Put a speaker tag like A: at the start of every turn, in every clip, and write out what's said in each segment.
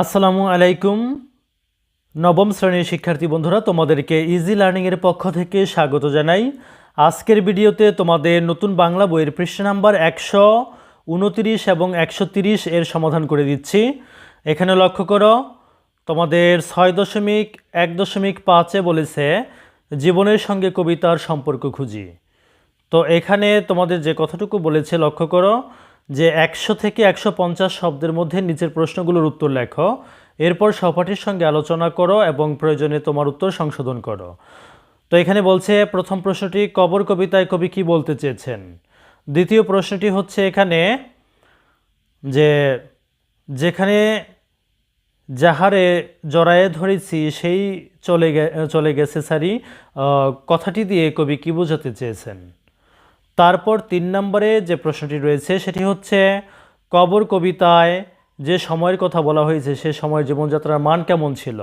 A: আসসালামু আলাইকুম। নবম শ্রেণির শিক্ষার্থী বন্ধুরা, তোমাদেরকে ইজি লার্নিংয়ের পক্ষ থেকে স্বাগত জানাই। আজকের ভিডিওতে তোমাদের নতুন বাংলা বইয়ের পৃষ্ঠা নাম্বার একশো উনতিরিশ এবং একশো তিরিশ এর সমাধান করে দিচ্ছি। এখানে লক্ষ্য করো, তোমাদের ছয় দশমিক এক দশমিক পাঁচে বলেছে, জীবনের সঙ্গে কবিতার সম্পর্ক খুঁজি। তো এখানে তোমাদের যে কথাটুকু বলেছে, লক্ষ্য করো যে একশো থেকে একশো পঞ্চাশ শব্দের মধ্যে নিচের প্রশ্নগুলোর উত্তর লেখো। এরপর সহপাঠীর সঙ্গে আলোচনা করো এবং প্রয়োজনে তোমার উত্তর সংশোধন করো। তো এখানে বলছে, প্রথম প্রশ্নটি, কবর কবিতায় কবি কি বলতে চেয়েছেন? দ্বিতীয় প্রশ্নটি হচ্ছে এখানে যে, যেখানে যাহারে জড়ায়ে ধরেছি, সেই চলে গে, চলে গেছে সারি কথাটি দিয়ে কবি কি বোঝাতে চেয়েছেন? তারপর তিন নম্বরে যে প্রশ্নটি রয়েছে, সেটি হচ্ছে, কবর কবিতায় যে সময়ের কথা বলা হয়েছে, সে সময়ের জীবনযাত্রার মান কেমন ছিল?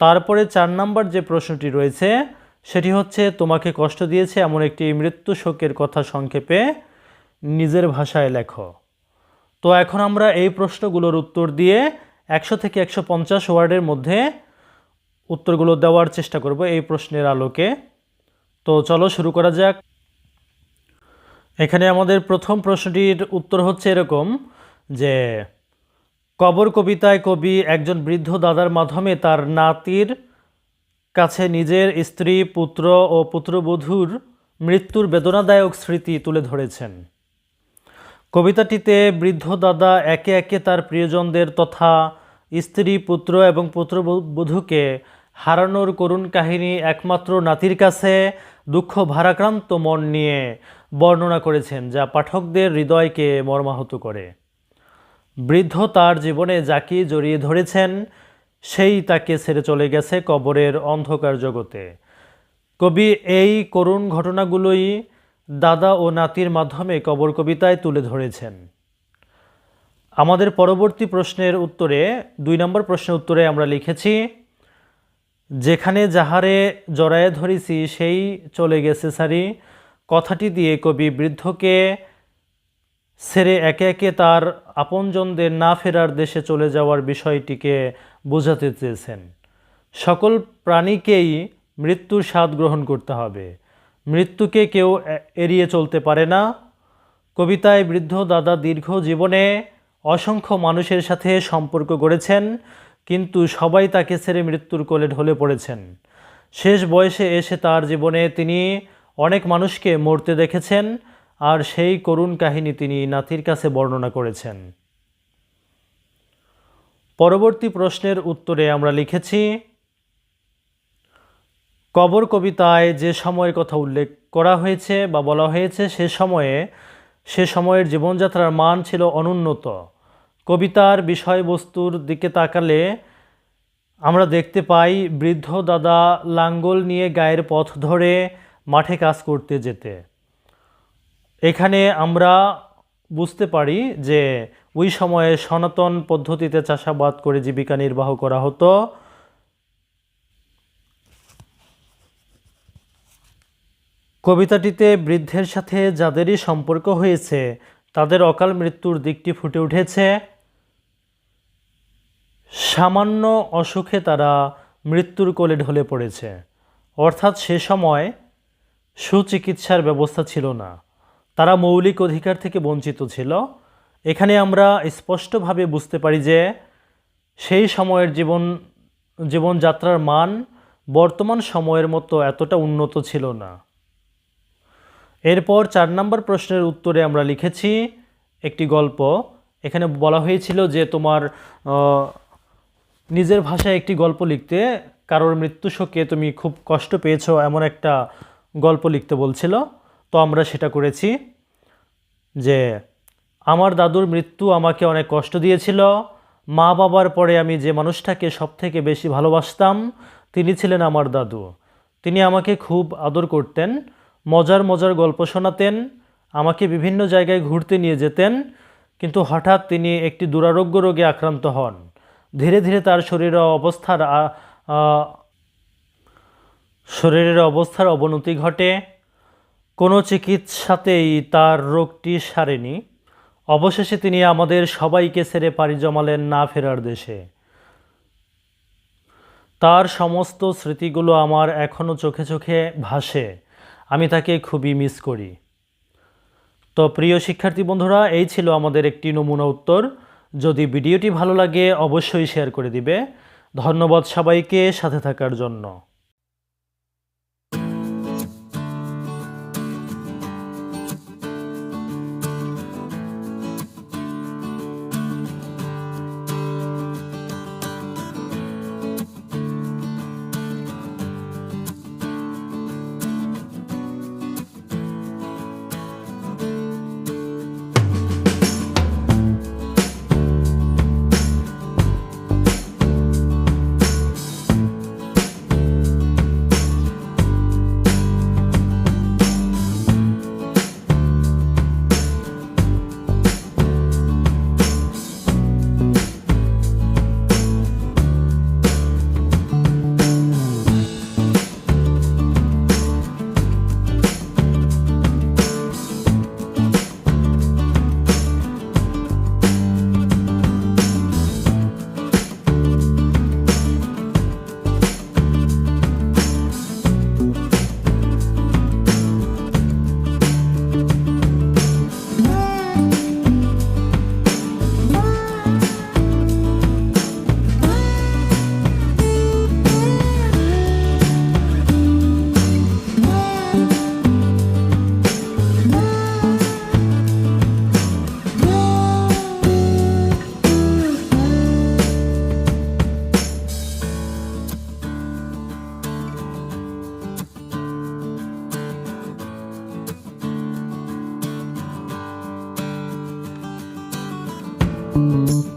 A: তারপরে চার নম্বর যে প্রশ্নটি রয়েছে, সেটি হচ্ছে, তোমাকে কষ্ট দিয়েছে এমন একটি মৃত্যু শোকের কথা সংক্ষেপে নিজের ভাষায় লেখো। তো এখন আমরা এই প্রশ্নগুলোর উত্তর দিয়ে একশো থেকে একশো পঞ্চাশ ওয়ার্ডের মধ্যে উত্তরগুলো দেওয়ার চেষ্টা করব এই প্রশ্নের আলোকে। তো চলো শুরু করা যাক। এখানে আমাদের প্রথম প্রশ্নটির উত্তর হচ্ছে এরকম যে, কবর কবিতায় কবি একজন বৃদ্ধ দাদার মাধ্যমে তার নাতির কাছে নিজের স্ত্রী, পুত্র ও পুত্রবধূর মৃত্যুর বেদনাদায়ক স্মৃতি তুলে ধরেছেন। কবিতাটিতে বৃদ্ধ দাদা একে একে তার প্রিয়জনদের তথা স্ত্রী, পুত্র এবং পুত্রবধূকে হারানোর করুণ কাহিনী একমাত্র নাতির কাছে দুঃখ ভারাক্রান্ত মন নিয়ে বর্ণনা করেছেন, যা পাঠকদের হৃদয়কে মর্মাহত করে। বৃদ্ধ তার জীবনে যাকে জড়িয়ে ধরেছেন, সেই তাকে ছেড়ে চলে গেছে কবরের অন্ধকার জগতে। কবি এই করুণ ঘটনাগুলোই দাদা ও নাতির মাধ্যমে কবর কবিতায় তুলে ধরেছেন। আমাদের পরবর্তী প্রশ্নের উত্তরে, দুই নম্বর প্রশ্নের উত্তরে আমরা লিখেছি যেখানে যাহারে জড়ায়ে ধরেছি, সেই চলে গেছে সারি। কথাটি দিয়ে কবি বৃদ্ধকে ছেড়ে একে একে তার আপনজনদের না ফেরার দেশে চলে যাওয়ার বিষয়টিকে বোঝাতে চেয়েছেন। সকল প্রাণীকেই মৃত্যুর স্বাদ গ্রহণ করতে হবে। মৃত্যুকে কেউ এড়িয়ে চলতে পারে না। কবিতায় বৃদ্ধ দাদা দীর্ঘ জীবনে অসংখ্য মানুষের সাথে সম্পর্ক গড়েছেন। কিন্তু সবাই তাকে ছেড়ে মৃত্যুর কোলে ঢলে পড়েছেন। শেষ বয়সে এসে তার জীবনে তিনি অনেক মানুষকে মরতে দেখেছেন আর সেই করুণ কাহিনী তিনি নাতির কাছে বর্ণনা করেছেন। পরবর্তী প্রশ্নের উত্তরে আমরা লিখেছি, কবর কবিতায় যে সময়ের কথা উল্লেখ করা হয়েছে বা বলা হয়েছে, সে সময়ে, সে সময়ের জীবনযাত্রার মান ছিল অনুন্নত। কবিতার বিষয়বস্তুর দিকে তাকালে আমরা দেখতে পাই বৃদ্ধ দাদা লাঙ্গল নিয়ে গায়ের পথ ধরে মাঠে কাজ করতে যেতে। এখানে আমরা বুঝতে পারি যে ওই সময়ে সনাতন পদ্ধতিতে চাষাবাদ করে জীবিকা নির্বাহ করা হতো। কবিতাটিতে বৃদ্ধের সাথে যাদেরই সম্পর্ক হয়েছে, তাদের অকাল মৃত্যুর দিকটি ফুটে উঠেছে। সামান্য অসুখে তারা মৃত্যুর কোলে ঢলে পড়েছে। অর্থাৎ সে সময় সুচিকিৎসার ব্যবস্থা ছিল না। তারা মৌলিক অধিকার থেকে বঞ্চিত ছিল। এখানে আমরা স্পষ্টভাবে বুঝতে পারি যে সেই সময়ের জীবন, জীবনযাত্রার মান বর্তমান সময়ের মতো এতটা উন্নত ছিল না। এরপর চার নম্বর প্রশ্নের উত্তরে আমরা লিখেছি একটি গল্প। এখানে বলা হয়েছিল যে তোমার নিজের ভাষায় একটি গল্প লিখতে, কারোর মৃত্যু শোকে তুমি খুব কষ্ট পেয়েছ এমন একটা গল্প লিখতে বলছিল। তো আমরা সেটা করেছি যে, আমার দাদুর মৃত্যু আমাকে অনেক কষ্ট দিয়েছিল। মা বাবার পরে আমি যে মানুষটাকে সবথেকে বেশি ভালোবাসতাম, তিনি ছিলেন আমার দাদু। তিনি আমাকে খুব আদর করতেন, মজার মজার গল্প শোনাতেন, আমাকে বিভিন্ন জায়গায় ঘুরতে নিয়ে যেতেন, কিন্তু হঠাৎ তিনি একটি দুরারোগ্য রোগে আক্রান্ত হন। ধীরে ধীরে তার শরীরের অবস্থার শরীরের অবস্থার অবনতি ঘটে। কোনো চিকিৎসাতেই তার রোগটি সারেনি। অবশেষে তিনি আমাদের সবাইকে ছেড়ে পাড়ি জমালেন না ফেরার দেশে। তার সমস্ত স্মৃতিগুলো আমার এখনও চোখে চোখে ভাসে। আমি তাকে খুবই মিস করি। তো প্রিয় শিক্ষার্থী বন্ধুরা, এই ছিল আমাদের একটি নমুনা উত্তর। যদি ভিডিওটি ভালো লাগে অবশ্যই শেয়ার করে দিবে। ধন্যবাদ সবাইকে সাথে থাকার জন্য। Thank you.